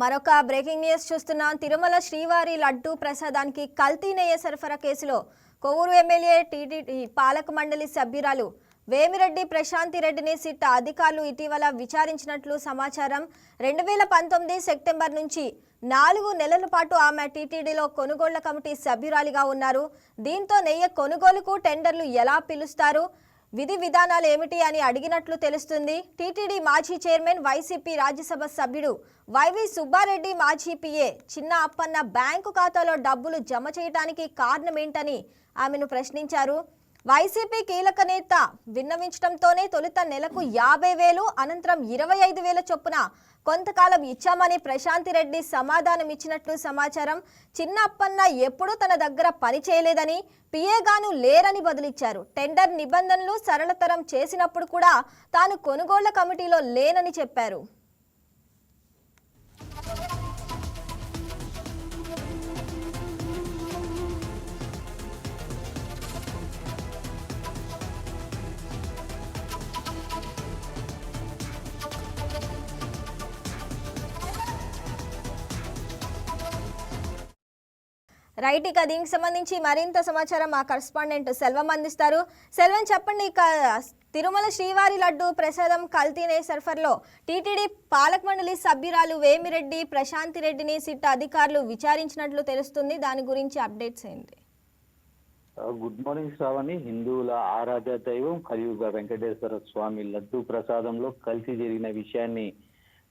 మరొక breaking news చూస్తున్నాం. తిరుమల శ్రీవారి లడ్డు ప్రసాదానికి కల్తీ నెయ్య సరఫరా కేసులో కొవ్వూరు ఎమ్మెల్యే టీటీడీ పాలక మండలి సభ్యురాలు వేమిరెడ్డి ప్రశాంతి రెడ్డిని సిట్ అధికారులు ఇటీవల విచారించినట్లు సమాచారం. రెండు వేల పంతొమ్మిది సెప్టెంబర్ నుంచి నాలుగు నెలల పాటు ఆమె టీటీడీలో కొనుగోళ్ళ కమిటీ సభ్యురాలిగా ఉన్నారు. దీంతో నెయ్యి కొనుగోలుకు టెండర్లు ఎలా పిలుస్తారు? విధి విధానాలు ఏమిటి అని అడిగినట్లు తెలుస్తుంది. టీటీడీ మాజీ చైర్మన్ వైసీపీ రాజ్యసభ సభ్యుడు వైవి సుబ్బారెడ్డి మాజీ పిఏ చిన్న అప్పన్న బ్యాంకు ఖాతాలో డబ్బులు జమ చేయడానికి కారణమేంటని ఆమెను ప్రశ్నించారు. వైసీపీ కీలక నేత విన్నవించడంతోనే తొలుత నెలకు యాభై వేలు అనంతరం ఇరవై ఐదు వేల చొప్పున కొంతకాలం ఇచ్చామని ప్రశాంతి రెడ్డి సమాధానం ఇచ్చినట్లు సమాచారం. చిన్నప్పన్న ఎప్పుడూ తన దగ్గర పని చేయలేదని పిఏగాను లేరని బదులిచ్చారు. టెండర్ నిబంధనలు సరళతరం చేసినప్పుడు కూడా తాను కొనుగోళ్ళ కమిటీలో లేనని చెప్పారు. రైట్ ఇక దీనికి సంబంధించి మరింత సమాచారం మా కరస్పాండెంట్ సెల్వం అందిస్తారు. సెల్వం చెప్పండి ఇక తిరుమల శ్రీవారి లడ్డు ప్రసాదం కల్తీనే సర్ఫర్లో. టీటీడీ పాలక మండలి సభ్యురాలు వేమిరెడ్డి ప్రశాంతి రెడ్డిని సిట్ అధికారులు విచారించినట్లు తెలుస్తుంది. దాని గురించి అప్డేట్స్ ఏంటి? Good morning Shravani. హిందువుల ఆరాధ్య దైవం కలియుగ వెంకటేశ్వర స్వామి లడ్డు ప్రసాదంలో కలిసి జరిగిన విషయాన్ని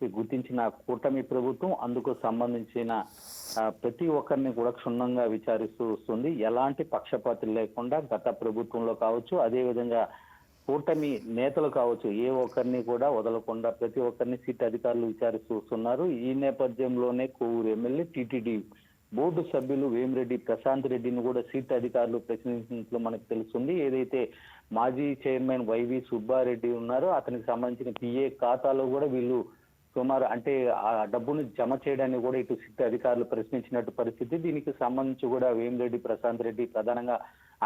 గుర్తించిన కూటమి ప్రభుత్వం అందుకు సంబంధించిన ప్రతి ఒక్కరిని కూడా క్షుణ్ణంగా విచారిస్తూ వస్తుంది. ఎలాంటి పక్షపాతం లేకుండా గత ప్రభుత్వంలో కావచ్చు అదేవిధంగా కూటమి నేతలు కావచ్చు ఏ ఒక్కరిని కూడా వదలకుండా ప్రతి ఒక్కరిని సీట్ అధికారులు విచారిస్తూ వస్తున్నారు. ఈ నేపథ్యంలోనే కొవ్వూరు ఎమ్మెల్యే టీటీడీ బోర్డు సభ్యులు వేమిరెడ్డి ప్రశాంత్ రెడ్డిని కూడా సీట్ అధికారులు ప్రశ్నించినట్లు మనకు తెలుస్తుంది. ఏదైతే మాజీ చైర్మన్ వైవి సుబ్బారెడ్డి ఉన్నారో అతనికి సంబంధించిన పిఏ ఖాతాలో కూడా వీళ్ళు సుమారు అంటే ఆ డబ్బును జమ చేయడాన్ని కూడా ఇటు సిట్ అధికారులు ప్రశ్నించినట్టు పరిస్థితి. దీనికి సంబంధించి కూడా వేమిరెడ్డి ప్రశాంత్ రెడ్డి ప్రధానంగా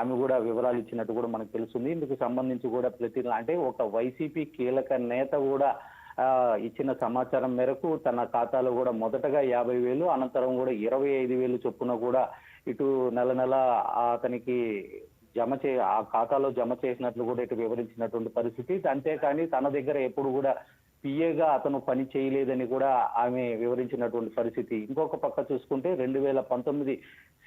ఆమె కూడా వివరాలు ఇచ్చినట్టు కూడా మనకు తెలుస్తుంది. ఇందుకు సంబంధించి కూడా ప్రతి అంటే ఒక వైసీపీ కీలక నేత కూడా ఇచ్చిన సమాచారం మేరకు తన ఖాతాలో కూడా మొదటగా యాభై వేలు అనంతరం కూడా ఇరవై ఐదు వేలు చొప్పున కూడా ఇటు నెల నెల అతనికి జమ చే ఆ ఖాతాలో జమ చేసినట్లు కూడా ఇటు వివరించినటువంటి పరిస్థితి. అంతేకాని తన దగ్గర ఎప్పుడు కూడా పిఏగా అతను పని చేయలేదని కూడా ఆమె వివరించినటువంటి పరిస్థితి. ఇంకొక పక్క చూసుకుంటే రెండు వేల పంతొమ్మిది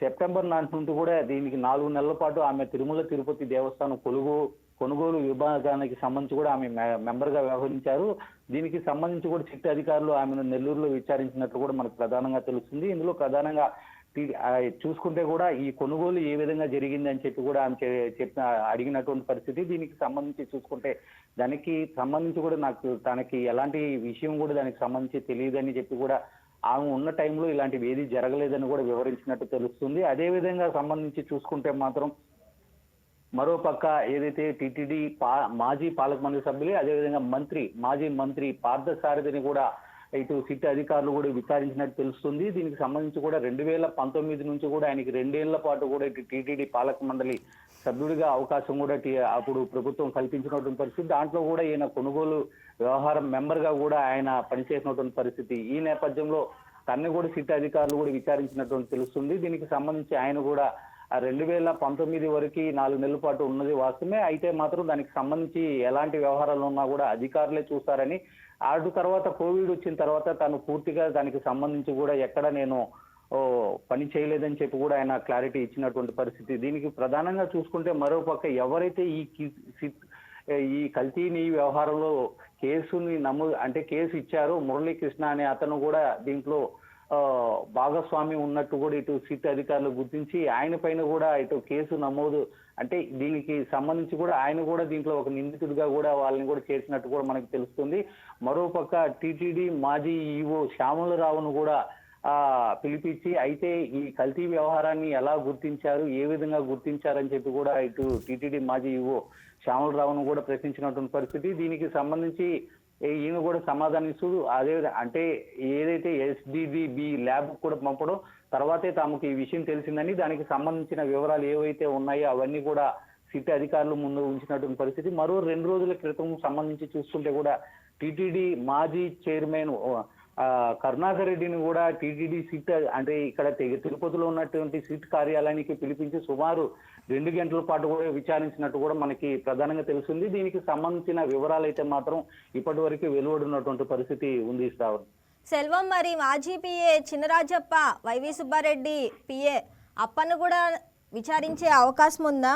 సెప్టెంబర్ నాటి నుండి కూడా దీనికి నాలుగు నెలల పాటు ఆమె తిరుమల తిరుపతి దేవస్థానం కొలుగు కొనుగోలు విభాగానికి సంబంధించి కూడా ఆమె మెంబర్గా వ్యవహరించారు. దీనికి సంబంధించి కూడా చిట్టు అధికారులు ఆమెను నెల్లూరులో విచారించినట్లు కూడా మనకు ప్రధానంగా తెలుస్తుంది. ఇందులో ప్రధానంగా చూసుకుంటే కూడా ఈ కొనుగోలు ఏ విధంగా జరిగింది అని చెప్పి కూడా ఆమె చెప్పిన అడిగినటువంటి పరిస్థితి. దీనికి సంబంధించి చూసుకుంటే దానికి సంబంధించి కూడా నాకు తనకి ఎలాంటి విషయం కూడా దానికి సంబంధించి తెలియదని చెప్పి కూడా ఆమె ఉన్న టైంలో ఇలాంటివి ఏది జరగలేదని కూడా వివరించినట్టు తెలుస్తుంది. అదేవిధంగా సంబంధించి చూసుకుంటే మాత్రం మరో పక్క ఏదైతే టీటీడీ పా మాజీ పాలక మండలి సభ్యులు అదేవిధంగా మంత్రి మాజీ మంత్రి పార్థసారథిని కూడా ఇటు సిట్ అధికారులు కూడా విచారించినట్టు తెలుస్తుంది. దీనికి సంబంధించి కూడా రెండు వేల పంతొమ్మిది నుంచి కూడా ఆయనకి రెండేళ్ళ పాటు కూడా ఇటు టీటీడీ పాలక మండలి సభ్యుడిగా అవకాశం కూడా అప్పుడు ప్రభుత్వం కల్పించినటువంటి పరిస్థితి. దాంట్లో కూడా ఈయన కొనుగోలు వ్యవహారం మెంబర్గా కూడా ఆయన పనిచేసినటువంటి పరిస్థితి. ఈ నేపథ్యంలో తన్ని కూడా సిట్ అధికారులు కూడా విచారించినటువంటి తెలుస్తుంది. దీనికి సంబంధించి ఆయన కూడా రెండు వేల పంతొమ్మిది వరకు నాలుగు నెలల పాటు ఉన్నది వాస్తవమే. అయితే మాత్రం దానికి సంబంధించి ఎలాంటి వ్యవహారాలు ఉన్నా కూడా అధికారులే చూస్తారని అటు తర్వాత కోవిడ్ వచ్చిన తర్వాత తను పూర్తిగా దానికి సంబంధించి కూడా ఎక్కడ నేను పని చేయలేదని చెప్పి కూడా ఆయన క్లారిటీ ఇచ్చినటువంటి పరిస్థితి. దీనికి ప్రధానంగా చూసుకుంటే మరో పక్క ఎవరైతే ఈ ఈ కల్తీని వ్యవహారంలో కేసుని నమోదు అంటే కేసు ఇచ్చారు మురళీకృష్ణ అనే అతను కూడా దీంట్లో భాగస్వామి ఉన్నట్టు కూడా ఇటు సిట్ అధికారులు గుర్తించి ఆయన పైన కూడా ఇటు కేసు నమోదు అంటే దీనికి సంబంధించి కూడా ఆయన కూడా దీంట్లో ఒక నిందితుడిగా కూడా వాళ్ళని కూడా చేసినట్టు కూడా మనకు తెలుస్తుంది. మరోపక్క టీటీడీ మాజీ ఈవో శ్యామలరావును కూడా పిలిపించి అయితే ఈ కల్తీ వ్యవహారాన్ని ఎలా గుర్తించారు ఏ విధంగా గుర్తించారని చెప్పి కూడా ఇటు టీటీడీ మాజీ ఈవో శ్యామలరావును కూడా ప్రశ్నించినటువంటి పరిస్థితి. దీనికి సంబంధించి ఈమె ఈయన కూడా సమాధానం ఇస్తూ అదే అంటే ఏదైతే ఎస్డిబి ల్యాబ్ కూడా పంపడం తర్వాతే తమకు ఈ విషయం తెలిసిందని దానికి సంబంధించిన వివరాలు ఏవైతే ఉన్నాయో అవన్నీ కూడా సిటీ అధికారులు ముందు ఉంచినటువంటి పరిస్థితి. మరో రెండు రోజుల క్రితం సంబంధించి చూస్తుంటే కూడా టిటిడి మాజీ చైర్మన్ కరుణాకర్ రెడ్డిని కూడా టీటీడీ సీట్ అంటే ఇక్కడ తిరుపతిలో ఉన్నటువంటి సీట్ కార్యాలయానికి పిలిపించి సుమారు రెండు గంటల పాటు కూడా విచారించినట్టు కూడా మనకి ప్రధానంగా తెలిసింది దీనికి సంబంధించిన వివరాలు అయితే మాత్రం ఇప్పటి వరకు వెలువడినటువంటి పరిస్థితి ఉంది శ్రావణ్. సెల్వం మరి మాజీ PA Chinarajappa YV Subba Reddy PA అప్పను కూడా విచారించే అవకాశం ఉందా?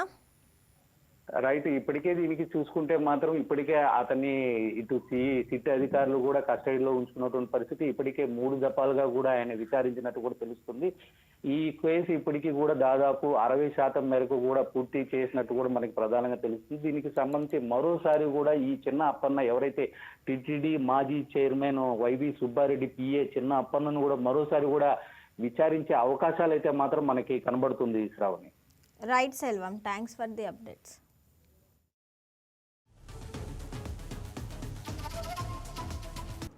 రైట్ ఇప్పటికే దీనికి చూసుకుంటే మాత్రం ఇప్పటికే అతన్ని ఇటు సి సిట్ అధికారులు కూడా కస్టడీలో ఉంచుకున్నటువంటి పరిస్థితి ఇప్పటికే మూడు దఫాలుగా కూడా ఆయన విచారించినట్టు కూడా తెలుస్తుంది. ఈ కేసు ఇప్పటికీ కూడా దాదాపు అరవై శాతం మేరకు కూడా పూర్తి చేసినట్టు కూడా మనకి ప్రధానంగా తెలుస్తుంది. దీనికి సంబంధించి మరోసారి కూడా ఈ చిన్న అప్పన్న ఎవరైతే టిటిడి మాజీ చైర్మన్ వైవి సుబ్బారెడ్డి పిఏ చిన్న అప్పన్నను కూడా మరోసారి కూడా విచారించే అవకాశాలు అయితే మాత్రం మనకి కనబడుతుంది Shravani. Right Selvam. Thanks for the updates.